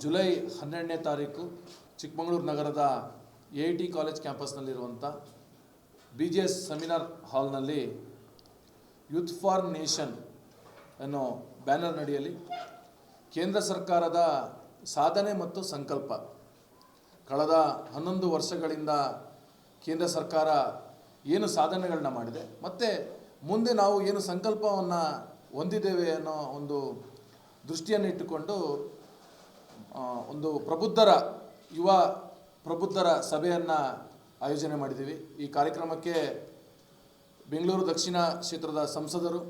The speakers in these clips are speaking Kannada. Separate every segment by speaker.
Speaker 1: ಜುಲೈ ಹನ್ನೆರಡನೇ ತಾರೀಕು ಚಿಕ್ಕಮಗಳೂರು ನಗರದ ಎ ಟಿ ಕಾಲೇಜ್ ಕ್ಯಾಂಪಸ್ನಲ್ಲಿರುವಂಥ ಬಿ ಜಿ ಎಸ್ ಸೆಮಿನಾರ್ ಹಾಲ್ನಲ್ಲಿ ಯೂತ್ ಫಾರ್ ನೇಷನ್ ಅನ್ನೋ ಬ್ಯಾನರ್ ನಡೆಯಲಿ ಕೇಂದ್ರ ಸರ್ಕಾರದ ಸಾಧನೆ ಮತ್ತು ಸಂಕಲ್ಪ. ಕಳೆದ ಹನ್ನೊಂದು ವರ್ಷಗಳಿಂದ ಕೇಂದ್ರ ಸರ್ಕಾರ ಏನು ಸಾಧನೆಗಳನ್ನ ಮಾಡಿದೆ, ಮತ್ತು ಮುಂದೆ ನಾವು ಏನು ಸಂಕಲ್ಪವನ್ನು ಹೊಂದಿದ್ದೇವೆ ಅನ್ನೋ ಒಂದು ದೃಷ್ಟಿಯನ್ನು ಇಟ್ಟುಕೊಂಡು ಒಂದು ಪ್ರಬುದ್ಧರ, ಯುವ ಪ್ರಬುದ್ಧರ ಸಭೆಯನ್ನು ಆಯೋಜನೆ ಮಾಡಿದ್ದೀವಿ. ಈ ಕಾರ್ಯಕ್ರಮಕ್ಕೆ ಬೆಂಗಳೂರು ದಕ್ಷಿಣ ಕ್ಷೇತ್ರದ ಸಂಸದರು,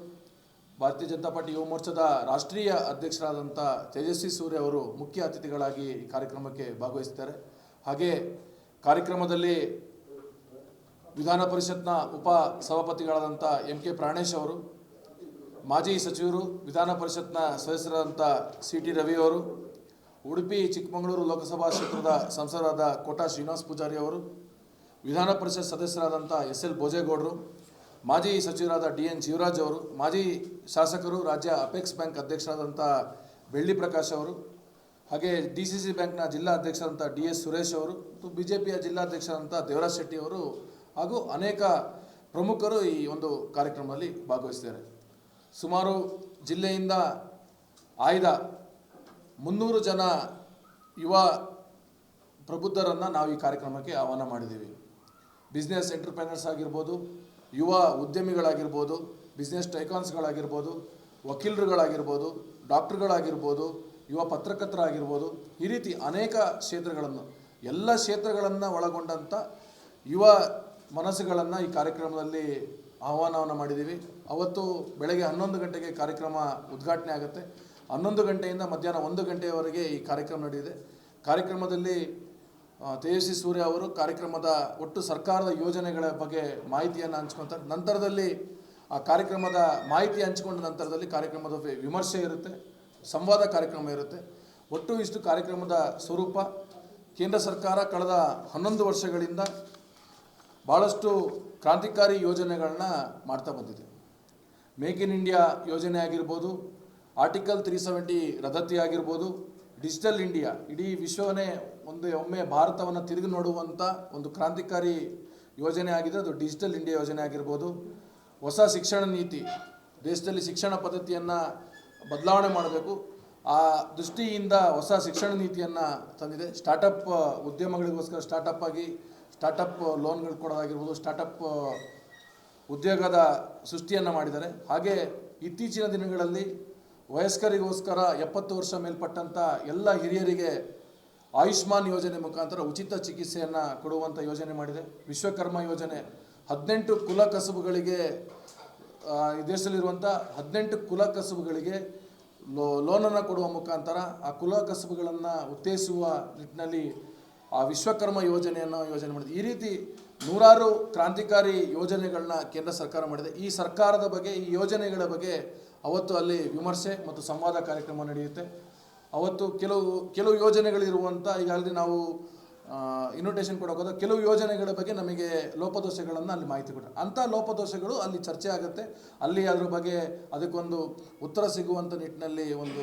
Speaker 1: ಭಾರತೀಯ ಜನತಾ ಪಾರ್ಟಿ ಯುವ ಮೋರ್ಚಾದ ರಾಷ್ಟ್ರೀಯ ಅಧ್ಯಕ್ಷರಾದಂಥ ತೇಜಸ್ವಿ ಸೂರ್ಯ ಅವರು ಮುಖ್ಯ ಅತಿಥಿಗಳಾಗಿ ಈ ಕಾರ್ಯಕ್ರಮಕ್ಕೆ ಭಾಗವಹಿಸ್ತಾರೆ ಹಾಗೆ ಕಾರ್ಯಕ್ರಮದಲ್ಲಿ ವಿಧಾನ ಪರಿಷತ್ನ ಉಪ ಸಭಾಪತಿಗಳಾದಂಥ ಎಂ ಕೆ ಪ್ರಾಣೇಶ್ ಅವರು, ಮಾಜಿ ಸಚಿವರು, ವಿಧಾನ ಪರಿಷತ್ನ ಸದಸ್ಯರಾದಂಥ ಸಿ ಟಿ ರವಿ ಅವರು ಉಡುಪಿ, ಚಿಕ್ಕಮಗಳೂರು ಲೋಕಸಭಾ ಕ್ಷೇತ್ರದ ಸಂಸದರಾದ ಕೋಟಾ ಶ್ರೀನಿವಾಸ ಪೂಜಾರಿ ಅವರು, ವಿಧಾನ ಪರಿಷತ್ ಸದಸ್ಯರಾದಂಥ ಎಸ್ ಎಲ್ ಭೋಜೇಗೌಡರು, ಮಾಜಿ ಸಚಿವರಾದ ಡಿ ಎನ್ ಜೀವರಾಜ್ ಅವರು, ಮಾಜಿ ಶಾಸಕರು ರಾಜ್ಯ ಅಪೆಕ್ಸ್ ಬ್ಯಾಂಕ್ ಅಧ್ಯಕ್ಷರಾದಂಥ ಬೆಳ್ಳಿ ಪ್ರಕಾಶ್ ಅವರು, ಹಾಗೆ ಡಿ ಸಿ ಸಿ ಬ್ಯಾಂಕ್ನ ಜಿಲ್ಲಾ ಅಧ್ಯಕ್ಷರಂಥ ಡಿ ಎಸ್ ಸುರೇಶ್ ಅವರು, ಮತ್ತು ಬಿ ಜೆ ಪಿಯ ಜಿಲ್ಲಾಧ್ಯಕ್ಷರಂಥ ದೇವರಾಜ್ ಶೆಟ್ಟಿ ಅವರು ಹಾಗೂ ಅನೇಕ ಪ್ರಮುಖರು ಈ ಒಂದು ಕಾರ್ಯಕ್ರಮದಲ್ಲಿ ಭಾಗವಹಿಸಿದ್ದಾರೆ. ಸುಮಾರು ಜಿಲ್ಲೆಯಿಂದ ಆಯ್ದ ಮುನ್ನೂರು ಜನ ಯುವ ಪ್ರಬುದ್ಧರನ್ನು ನಾವು ಈ ಕಾರ್ಯಕ್ರಮಕ್ಕೆ ಆಹ್ವಾನ ಮಾಡಿದ್ದೀವಿ. ಬಿಸ್ನೆಸ್ ಎಂಟರ್ಪ್ರೈನರ್ಸ್ ಆಗಿರ್ಬೋದು, ಯುವ ಉದ್ಯಮಿಗಳಾಗಿರ್ಬೋದು ಬಿಸ್ನೆಸ್ ಟೈಕಾನ್ಸ್ಗಳಾಗಿರ್ಬೋದು ವಕೀಲರುಗಳಾಗಿರ್ಬೋದು, ಡಾಕ್ಟ್ರುಗಳಾಗಿರ್ಬೋದು, ಯುವ ಪತ್ರಕರ್ತರಾಗಿರ್ಬೋದು, ಈ ರೀತಿ ಅನೇಕ ಕ್ಷೇತ್ರಗಳನ್ನು, ಎಲ್ಲ ಕ್ಷೇತ್ರಗಳನ್ನು ಒಳಗೊಂಡಂಥ ಯುವ ಮನಸ್ಸುಗಳನ್ನು ಈ ಕಾರ್ಯಕ್ರಮದಲ್ಲಿ ಆಹ್ವಾನವನ್ನು ಮಾಡಿದ್ದೀವಿ. ಅವತ್ತು ಬೆಳಗ್ಗೆ ಹನ್ನೊಂದು ಗಂಟೆಗೆ ಕಾರ್ಯಕ್ರಮ ಉದ್ಘಾಟನೆ ಆಗುತ್ತೆ. ಹನ್ನೊಂದು ಗಂಟೆಯಿಂದ ಮಧ್ಯಾಹ್ನ ಒಂದು ಗಂಟೆಯವರೆಗೆ ಈ ಕಾರ್ಯಕ್ರಮ ನಡೆಯಿದೆ ಕಾರ್ಯಕ್ರಮದಲ್ಲಿ ತೇಜಸ್ವಿ ಸೂರ್ಯ ಅವರು ಕಾರ್ಯಕ್ರಮದ ಒಟ್ಟು ಸರ್ಕಾರದ ಯೋಜನೆಗಳ ಬಗ್ಗೆ ಮಾಹಿತಿಯನ್ನು ಹಂಚ್ಕೊತಾರೆ ನಂತರದಲ್ಲಿ ಆ ಕಾರ್ಯಕ್ರಮದ ಮಾಹಿತಿ ಹಂಚಿಕೊಂಡ ನಂತರದಲ್ಲಿ ಕಾರ್ಯಕ್ರಮದ ವಿಮರ್ಶೆ ಇರುತ್ತೆ, ಸಂವಾದ ಕಾರ್ಯಕ್ರಮ ಇರುತ್ತೆ. ಒಟ್ಟು ಇಷ್ಟು ಕಾರ್ಯಕ್ರಮದ ಸ್ವರೂಪ, ಕೇಂದ್ರ ಸರ್ಕಾರ ಕಳೆದ ಹನ್ನೊಂದು ವರ್ಷಗಳಿಂದ ಭಾಳಷ್ಟು ಕ್ರಾಂತಿಕಾರಿ ಯೋಜನೆಗಳನ್ನ ಮಾಡ್ತಾ ಬಂದಿದೆ. ಮೇಕ್ ಇನ್ ಇಂಡಿಯಾ ಯೋಜನೆ ಆಗಿರ್ಬೋದು ಆರ್ಟಿಕಲ್ ತ್ರೀ ಸೆವೆಂಟಿ ರದ್ದತಿ ಆಗಿರ್ಬೋದು. ಡಿಜಿಟಲ್ ಇಂಡಿಯಾ ಇಡೀ ವಿಶ್ವವನ್ನೇ ಒಂದು ಒಮ್ಮೆ ಭಾರತವನ್ನು ತಿರುಗಿ ನೋಡುವಂಥ ಒಂದು ಕ್ರಾಂತಿಕಾರಿ ಯೋಜನೆ ಆಗಿದೆ. ಅದು ಡಿಜಿಟಲ್ ಇಂಡಿಯಾ ಯೋಜನೆ ಆಗಿರ್ಬೋದು. ಹೊಸ ಶಿಕ್ಷಣ ನೀತಿ, ದೇಶದಲ್ಲಿ ಶಿಕ್ಷಣ ಪದ್ಧತಿಯನ್ನು ಬದಲಾವಣೆ ಮಾಡಬೇಕು. ಆ ದೃಷ್ಟಿಯಿಂದ ಹೊಸ ಶಿಕ್ಷಣ ನೀತಿಯನ್ನು ತಂದಿದೆ. ಸ್ಟಾರ್ಟಪ್ ಉದ್ಯಮಗಳಿಗೋಸ್ಕರ ಸ್ಟಾರ್ಟಪ್ ಆಗಿ ಸ್ಟಾರ್ಟಪ್ ಲೋನ್ಗಳು ಕೊಡೋದಾಗಿರ್ಬೋದು ಸ್ಟಾರ್ಟಪ್ ಉದ್ಯೋಗದ ಸೃಷ್ಟಿಯನ್ನು ಮಾಡಿದ್ದಾರೆ. ಹಾಗೆ ಇತ್ತೀಚಿನ ದಿನಗಳಲ್ಲಿ ವಯಸ್ಕರಿಗೋಸ್ಕರ ಎಪ್ಪತ್ತು ವರ್ಷ ಮೇಲ್ಪಟ್ಟಂಥ ಎಲ್ಲ ಹಿರಿಯರಿಗೆ ಆಯುಷ್ಮಾನ್ ಯೋಜನೆ ಮುಖಾಂತರ ಉಚಿತ ಚಿಕಿತ್ಸೆಯನ್ನು ಕೊಡುವಂಥ ಯೋಜನೆ ಮಾಡಿದೆ. ವಿಶ್ವಕರ್ಮ ಯೋಜನೆ ಹದಿನೆಂಟು ಕುಲ ಕಸುಬುಗಳಿಗೆ ಈ ದೇಶದಲ್ಲಿರುವಂಥ ಹದಿನೆಂಟು ಕುಲ ಕಸುಬುಗಳಿಗೆ ಲೋ, ಲೋನನ್ನು ಕೊಡುವ ಮುಖಾಂತರ ಆ ಕುಲ ಕಸುಬುಗಳನ್ನು ಉತ್ತೇಜಿಸುವ ನಿಟ್ಟಿನಲ್ಲಿ ಆ ವಿಶ್ವಕರ್ಮ ಯೋಜನೆಯನ್ನು ಯೋಜನೆ ಮಾಡಿದೆ. ಈ ರೀತಿ ನೂರಾರು ಕ್ರಾಂತಿಕಾರಿ ಯೋಜನೆಗಳನ್ನ ಕೇಂದ್ರ ಸರ್ಕಾರ ಮಾಡಿದೆ. ಈ ಸರ್ಕಾರದ ಬಗ್ಗೆ, ಈ ಯೋಜನೆಗಳ ಬಗ್ಗೆ ಅವತ್ತು ಅಲ್ಲಿ ವಿಮರ್ಶೆ ಮತ್ತು ಸಂವಾದ ಕಾರ್ಯಕ್ರಮ ನಡೆಯುತ್ತೆ. ಅವತ್ತು ಕೆಲವು ಕೆಲವು ಯೋಜನೆಗಳಿರುವಂಥ ಈಗಾಗಲೇ ನಾವು ಇನ್ವಿಟೇಷನ್ ಕೊಡೋಕೋದ ಕೆಲವು ಯೋಜನೆಗಳ ಬಗ್ಗೆ ನಮಗೆ ಲೋಪದೋಷಗಳನ್ನು ಅಲ್ಲಿ ಮಾಹಿತಿ ಕೊಟ್ಟರು ಅಂಥ ಲೋಪದೋಷಗಳು ಅಲ್ಲಿ ಚರ್ಚೆ ಆಗುತ್ತೆ. ಅಲ್ಲಿ ಅದ್ರ ಬಗ್ಗೆ ಅದಕ್ಕೊಂದು ಉತ್ತರ ಸಿಗುವಂಥ ನಿಟ್ಟಿನಲ್ಲಿ ಒಂದು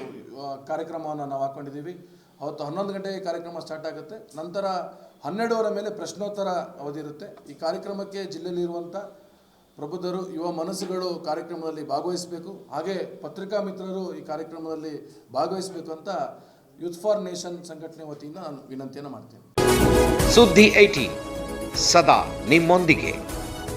Speaker 1: ಕಾರ್ಯಕ್ರಮವನ್ನು ನಾವು ಹಾಕ್ಕೊಂಡಿದ್ದೀವಿ ಅವತ್ತು ಹನ್ನೊಂದು ಗಂಟೆಗೆ ಕಾರ್ಯಕ್ರಮ ಸ್ಟಾರ್ಟ್ ಆಗುತ್ತೆ. ನಂತರ ಹನ್ನೆರಡುವರ ಮೇಲೆ ಪ್ರಶ್ನೋತ್ತರ ಅವಧಿ ಇರುತ್ತೆ. ಈ ಕಾರ್ಯಕ್ರಮಕ್ಕೆ ಜಿಲ್ಲೆಯಲ್ಲಿರುವಂಥ ಪ್ರಬುದ್ಧರು ಯುವ ಮನಸ್ಸುಗಳು ಕಾರ್ಯಕ್ರಮದಲ್ಲಿ ಭಾಗವಹಿಸಬೇಕು. ಹಾಗೆ ಪತ್ರಿಕಾ ಮಿತ್ರರು ಈ ಕಾರ್ಯಕ್ರಮದಲ್ಲಿ ಭಾಗವಹಿಸಬೇಕು ಅಂತ ಯೂತ್ ಫಾರ್ ನೇಷನ್ ಸಂಘಟನೆ ವತಿಯಿಂದ ನಾನು ವಿನಂತಿಯನ್ನು ಮಾಡ್ತೇನೆ.
Speaker 2: ಸುದ್ದಿ ಐಟಿ ಸದಾ ನಿಮ್ಮೊಂದಿಗೆ.